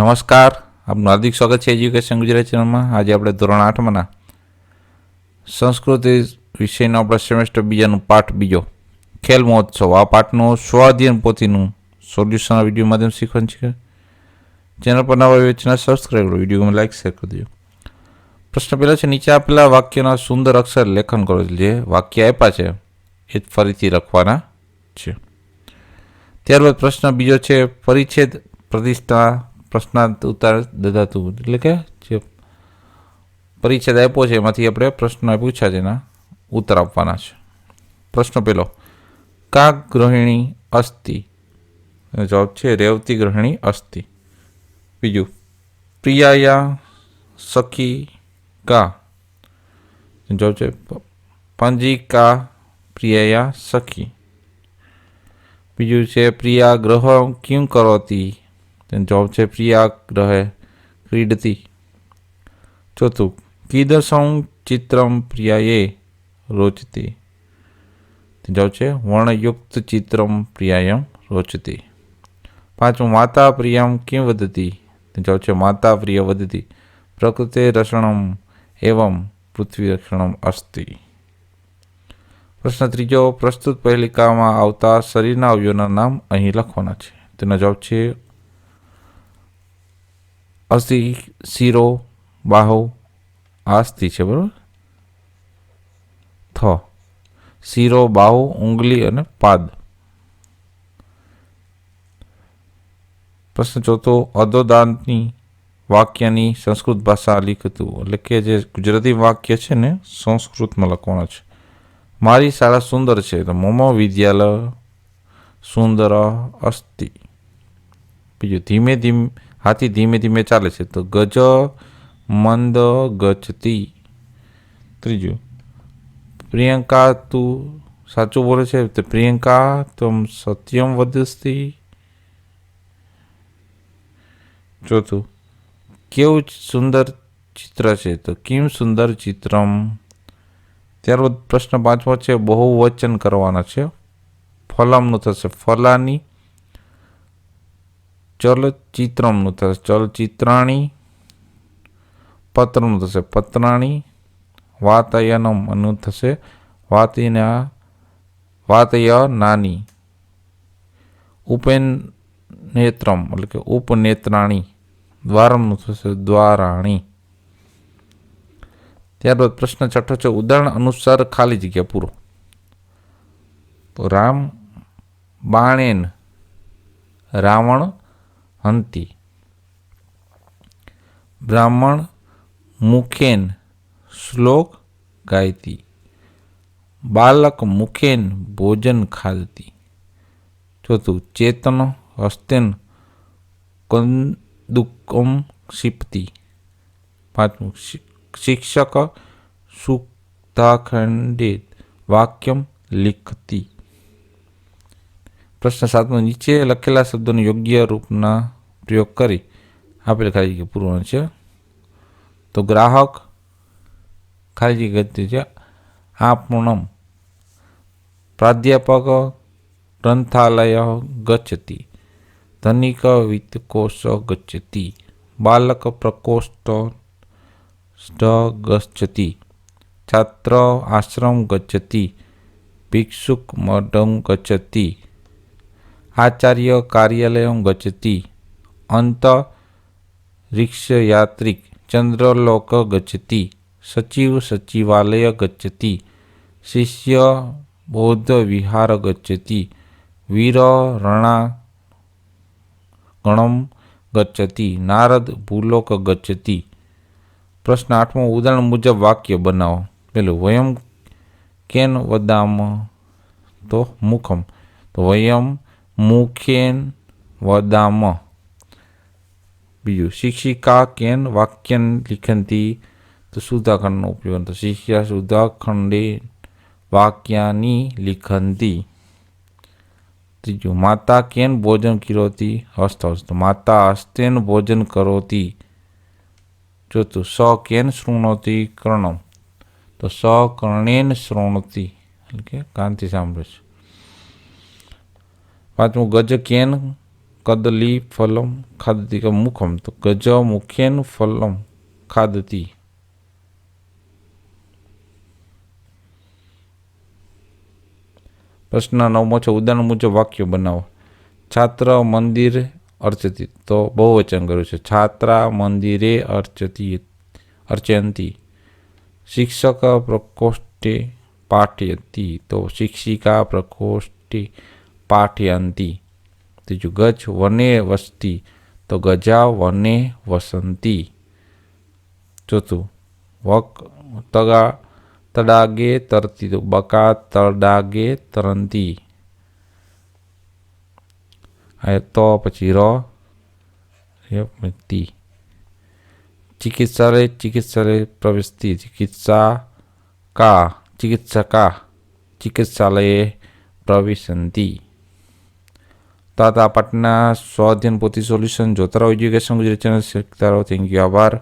નમસ્કાર. આપનું હાર્દિક સ્વાગત છે એજ્યુકેશન ગુજરાત ચેનલમાં. આજે આપણે ધોરણ આઠમાંના સંસ્કૃતિ વિષયનો આપણે સેમેસ્ટર બીજાનું પાઠ બીજો. ખેલ મહોત્સવ. આ પાઠનું સ્વાધ્યન પોતીનું સોલ્યુશન વીડિયો માધ્યમ શીખવાનું છે. ચેનલ પર નવા યોજના સબસ્ક્રાઈબ કરો. વીડિયો લાઈક શેર કરી દેજો. પ્રશ્ન પહેલો છે, નીચે આપેલા વાક્યના સુંદર અક્ષર લેખન કરો જે વાક્ય આપ્યા છે, એ ફરીથી લખવાના છે. ત્યારબાદ પ્રશ્ન બીજો છે, પરિચ્છેદ, પ્રતિષ્ઠા પ્રશ્નાર્થ ઉતાર દદાતું એટલે કે જે પરિચ્છેદ આપ્યો છે, એમાંથી આપણે પ્રશ્ન પૂછ્યા છે એના ઉત્તર આપવાના છે. પ્રશ્ન પહેલો કા ગ્રહિણી અસ્થિ જવાબ છે, રેવતી ગ્રહિણી અસ્થિ બીજું, પ્રિયાયા સખી કા? જવાબ છે પંજિકા પ્રિયાયા સખી? બીજું છે, પ્રિયા ગ્રહ કિમ કરોતી? તેનો જોબ છે, પ્રિયા ગ્રહે ક્રીડતી. ચોથું, કીદર્શં ચિત્રમ પ્રિયાએ રોચતી. જવાબ છે, વર્ણયુક્ત ચિત્રમ પ્રિયાયમ રોચતી. પાંચમું, માતા પ્રિયમ કેમ વધતી? જવાબ છે, માતા પ્રિય વધતી. પ્રકૃતે રસણમ એવમ પૃથ્વી રક્ષણમ અસ્તિ. પ્રશ્ન ત્રીજો, પ્રસ્તુત પહેલિકામાં આવતા શરીરના અવયવના નામ અહીં લખવાના છે. તેનો જવાબ છે અસ્થિ, શિરો, બાહુ આ અસ્થિ છે, બરાબર? થ. શિરો, બાહુ ઉંગલી અને પાદ. પ્રશ્ન ચોથો અધોદાનની વાક્યની સંસ્કૃત ભાષા લિખતું એટલે કે જે ગુજરાતી વાક્ય છે ને, સંસ્કૃતમાં લખવાના છે. મારી શાળા સુંદર છે, તો મમ વિદ્યાલય સુંદર અસ્તિ બીજું, ધીમે ધીમે હાથી ધીમે ધીમે ચાલે છે. તો ગજ મંદ ગચતી ત્રીજું, પ્રિયંકા તું સાચું બોલે છે? તો પ્રિયંકા, તમ સત્યમ વદસ્તી. ચોથું, કેવું સુંદર ચિત્ર છે? તો કેમ સુંદર ચિત્રમ? ત્યારબાદ પ્રશ્ન પાંચમો છે, બહુવચન કરવાના છે. ફલામનું થશે. ફલાની ચલચિત્રમનું થશે ચલચિત્રાણી પત્રનું થશે પત્રાણી વાતયનમ અનું થશે વાતિના વાતય નાની ઉપેન નેત્રમ એટલે કે ઉપનેત્રાણી દ્વારમનું થશે દ્વારાણી ત્યારબાદ પ્રશ્ન છઠ્ઠો છે ઉદાહરણ અનુસાર ખાલી જગ્યા પૂરો તો રામ બાણેન રાવણ હંતી. બ્રાહ્મણ મુખેન શ્લોક ગાયતી. બાલક મુખેન ભોજન ખાદતી ચોથું, ચેતન હસ્તેન કંદુકમ ક્ષિપતી પાંચમું શિક્ષક સુક્તાખંડિત વાક્યમ લિખતી. પ્રશ્ન સાતમો, નીચે લખેલા શબ્દોનું યોગ્ય રૂપના પ્રયોગ કરી આપેલ ખાલી જગ્યા પૂર્ણ છે. તો ગ્રાહક ખાલી જગ્યા છે. આપણમ પ્રાધ્યાપક ગ્રંથાલય ગચ્છતિ. ધનિક વિત્તકોષ ગચ્છતિ. બાલક પ્રકોષ્ઠ ષ્ઠ ગચ્છતિ. છાત્ર આશ્રમ ગચ્છતિ. ભિક્ષુક મઠમ ગચ્છતિ. આચાર્ય કાર્યાલય ગચ્છતિ. અંત રિક્ષયાત્રિક ચંદ્રલોક ગચ્છતિ સચિવ સચિવાલય ગચ્છતિ શિષ્ય બૌદ્ધ વિહાર ગચ્છતિ વીર ગણમ ગચ્છતિ નારદ ભૂલોક ગચ્છતિ પ્રશ્ન આઠમો ઉદાહરણ મુજબ વાક્ય બનાવો. પેલું, વયમ કેન વદામ તો મુખમ. તો વયમ મુખેન વદામ. બીજું શિક્ષિકા કેન વાક્યન લિખંતી તો સુધાખંડનો ઉપયોગ તો શિષ્યા સુધાખંડે વાક્યાની લિખંતી ત્રીજું માતા કેન ભોજન કિરોતી હસ્તહસ્ત તો માતા હસ્તેન ભોજન કરોતી ચોથું સ કેન શૃણોતી કર્ણમ તો સ કર્ણેન શૃણોતી એટલે કે કાંતિ સાંભળે છે પાંચમું ગજ કેન કદલી ફલમ ખાદતી મુખમ. તો ગજ મુખેન ફલમ ખાદતી પ્રશ્ન નવમો છે, ઉદાહરણ મુજબ વાક્ય બનાવો. છાત્ર મંદિર અર્ચતી તો બહુવચન કર્યું છે, છાત્રા મંદિરે અર્ચતી અર્ચયંતી. શિક્ષક પ્રકોષ્ઠે પાઠયતી. તો શિક્ષિકા પ્રકોષ્ઠે પાઠયંતી. ત્રીજું ગજ વને વસતી તો ગજા વને વસંતી ચોથું વક તગા તડાગે તરતી તો બકા તડાગે તરંતી આ તો પછી ર તી ચિકિત્સાલય ચિકિત્સાલય પ્રવેશતી ચિકિત્સા કા ચિકિત્સકા ચિકિત્સાલયે પ્રવિશંતી તો આ તો આ પાઠના સ્વાધ્યાયન પોથી સોલ્યુશન જોતા રહો એજ્યુકેશન ગુજરાત ચેનલ શીખતા રહો થેન્ક યુ આભાર